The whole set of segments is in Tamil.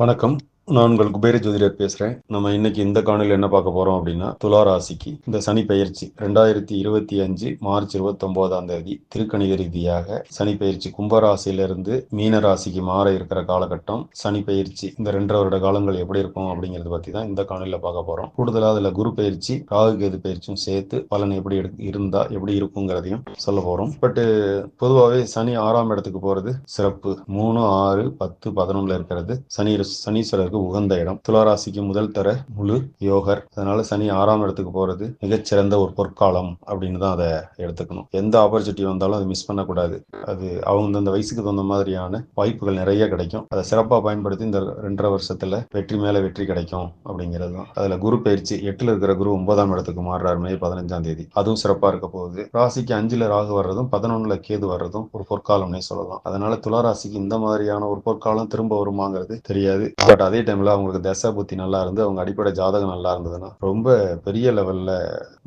வணக்கம். நான் உங்கள் குபேர ஜோதிடர் பேசுறேன். நம்ம இன்னைக்கு இந்த காணொலியில் என்ன பார்க்க போறோம் அப்படின்னா துலா ராசிக்கு இந்த சனி பயிற்சி ரெண்டாயிரத்தி இருபத்தி அஞ்சு மார்ச் இருபத்தி ஒன்பதாம் தேதி திருக்கணித ரீதியாக சனி பயிற்சி கும்பராசியிலிருந்து மீன ராசிக்கு மாற இருக்கிற காலகட்டம். சனி பயிற்சி இந்த ரெண்டரை வருட காலங்கள் எப்படி இருக்கும் அப்படிங்கறத பத்தி தான் இந்த காணொலியில் பார்க்க போறோம். கூடுதலாக அதுல குரு பயிற்சி ராகு கேது பயிற்சியும் சேர்த்து பலன் எப்படி எடு- இருந்தா எப்படி இருக்குங்கிறதையும் சொல்ல போறோம். பட் பொதுவாகவே சனி ஆறாம் இடத்துக்கு போறது சிறப்பு. மூணு ஆறு பத்து பதினொன்னுல இருக்கிறது. சனி சனீஸ்வரருக்கு உகந்த இடம். துளாராசிக்கு முதல் தர முழு யோகர். அதனால சனி ஆறாம் இடத்துக்கு போறது மிகச்சிறந்த ஒரு பொற்காலம் அப்படின்னு தான் அதை எடுத்துக்கணும். எந்த ஆப்பர்ச்சுனிட்டி வந்தாலும் அதை மிஸ் பண்ணக்கூடாது. அது அவங்க அந்த வயசுக்கு தகுந்த மாதிரியான வாய்ப்புகள் நிறைய கிடைக்கும். அதை சிறப்பாக பயன்படுத்தி இந்த ரெண்டரை வருஷத்துல வெற்றி மேல வெற்றி கிடைக்கும் அப்படிங்கிறது தான். அதுல குரு பயிற்சி எட்டுல இருக்கிற குரு ஒன்பதாம் இடத்துக்கு மாறுறாரு மே பதினஞ்சாம் தேதி. அதுவும் சிறப்பா இருக்க போகுது. ராசிக்கு அஞ்சுல ராகு வர்றதும் பதினொன்னுல கேது வர்றதும் ஒரு பொற்காலம்னே சொல்லலாம். அதனால துலா ராசிக்கு இந்த மாதிரியான ஒரு பொற்காலம் திரும்ப வருமாங்கிறது தெரியாது. பட் அதே டைம்ல அவங்களுக்கு தசை புத்தி நல்லா இருந்து அவங்க அடிப்படை ஜாதகம் நல்லா இருந்ததுன்னா ரொம்ப பெரிய லெவல்ல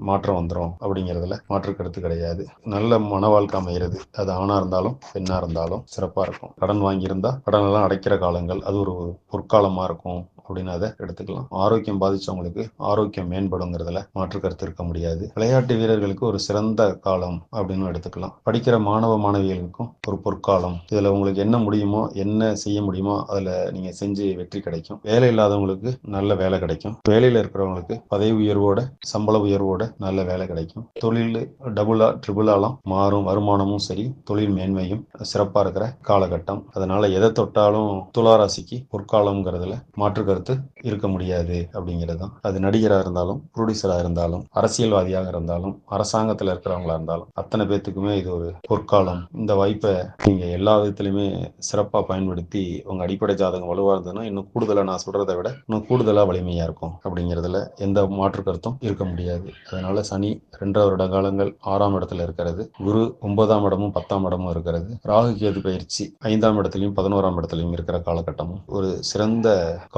மாற்றம் வந்துடும் அப்படிங்கிறதுல மாற்று கருத்து கிடையாது. நல்ல மன வாழ்க்கை அமைகிறது அது ஆணா இருந்தாலும் பெண்ணா இருந்தாலும் சிறப்பா இருக்கும். கடன் வாங்கியிருந்தா கடன் எல்லாம் அடைக்கிற காலங்கள் அது ஒரு பொற்காலமா இருக்கும். அப்படின்னு அதை எடுத்துக்கலாம். ஆரோக்கியம் பாதிச்சவங்களுக்கு ஆரோக்கியம் மேம்படுங்கிறதுல மாற்று கருத்து இருக்க முடியாது. விளையாட்டு வீரர்களுக்கு ஒரு சிறந்த காலம் அப்படின்னு எடுத்துக்கலாம். படிக்கிற மாணவ மாணவிகளுக்கும் ஒரு பொற்காலம். இதுல உங்களுக்கு என்ன முடியுமோ என்ன செய்ய முடியுமோ அதுல நீங்க செஞ்சு வெற்றி கிடைக்கும். வேலை இல்லாதவங்களுக்கு நல்ல வேலை கிடைக்கும். வேலையில இருக்கிறவங்களுக்கு பதவி உயர்வோட சம்பள உயர்வோட நல்ல வேலை கிடைக்கும். தொழில் டபுளா ட்ரிபிளாலாம் மாறும் வருமானமும் சரி தொழில் மேன்மையும் சிறப்பா இருக்கிற காலகட்டம். அதனால எதை தொட்டாலும் துளாராசிக்கு பொற்காலம்ங்கிறதுல மாற்று கருத்து இருக்க முடியாது அப்படிங்கிறது தான் அது நடிகராக இருந்தாலும் ப்ரொடியூசராக இருந்தாலும் அரசியல்வாதியாக இருந்தாலும் அரசாங்கத்தில் இருக்கிறவங்களா இருந்தாலும் அத்தனை பேத்துக்குமே இது ஒரு பொற்காலம். இந்த வாய்ப்பை நீங்கள் எல்லா விதத்துலையுமே சிறப்பாக பயன்படுத்தி உங்கள் அடிப்படை ஜாதகம் வலுவாக இருந்ததுன்னா இன்னும் கூடுதலாக நான் சொல்கிறத விட இன்னும் கூடுதலாக வலிமையாக இருக்கும் அப்படிங்கிறதுல எந்த மாற்று கருத்தும் இருக்க முடியாது. அதனால சனி ரெண்டரை வருட காலங்கள் ஆறாம் இடத்துல இருக்கிறது. குரு ஒன்பதாம் இடமும் பத்தாம் இடமும் இருக்கிறது. ராகு கேது பயிற்சி ஐந்தாம் இடத்துலையும் பதினோராம் இடத்துலையும் இருக்கிற காலகட்டமும் ஒரு சிறந்த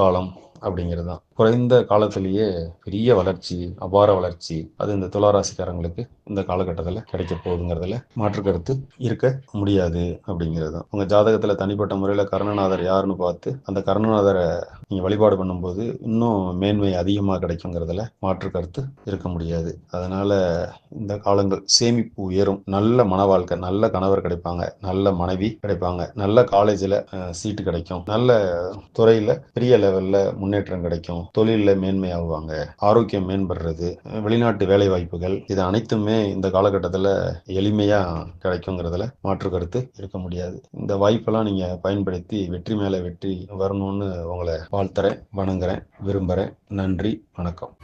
காலம் Um, அப்படிங்கிறது தான் குறைந்த காலத்திலேயே பெரிய வளர்ச்சி அபார வளர்ச்சி அது இந்த துளாராசிக்காரங்களுக்கு இந்த காலகட்டத்தில் கிடைக்க போகுதுங்கிறதுல மாற்று கருத்து இருக்க முடியாது அப்படிங்கிறது தான் உங்கள் ஜாதகத்தில் தனிப்பட்ட முறையில் கருணநாதர் யாருன்னு பார்த்து அந்த கருணநாதரை நீங்கள் வழிபாடு பண்ணும்போது இன்னும் மேன்மை அதிகமாக கிடைக்குங்கிறதுல மாற்று கருத்து இருக்க முடியாது. அதனால் இந்த காலங்கள் சேமிப்பு உயரும். நல்ல மன வாழ்க்கை நல்ல கணவர் கிடைப்பாங்க நல்ல மனைவி கிடைப்பாங்க நல்ல காலேஜில் சீட்டு கிடைக்கும். நல்ல துறையில் பெரிய லெவலில் முன்னேற்றம் கிடைக்கும். தொழில்ல மேன்மையாகுவாங்க. ஆரோக்கியம் மேம்படுறது வெளிநாட்டு வேலை வாய்ப்புகள் இது அனைத்துமே இந்த காலகட்டத்தில் எளிமையாக கிடைக்குங்கிறதுல மாற்று கருத்து இருக்க முடியாது. இந்த வாய்ப்பெல்லாம் நீங்கள் பயன்படுத்தி வெற்றி மேலே வெற்றி வரணும்னு உங்களை வாழ்த்துறேன் வணங்குறேன் விரும்புகிறேன் நன்றி வணக்கம்.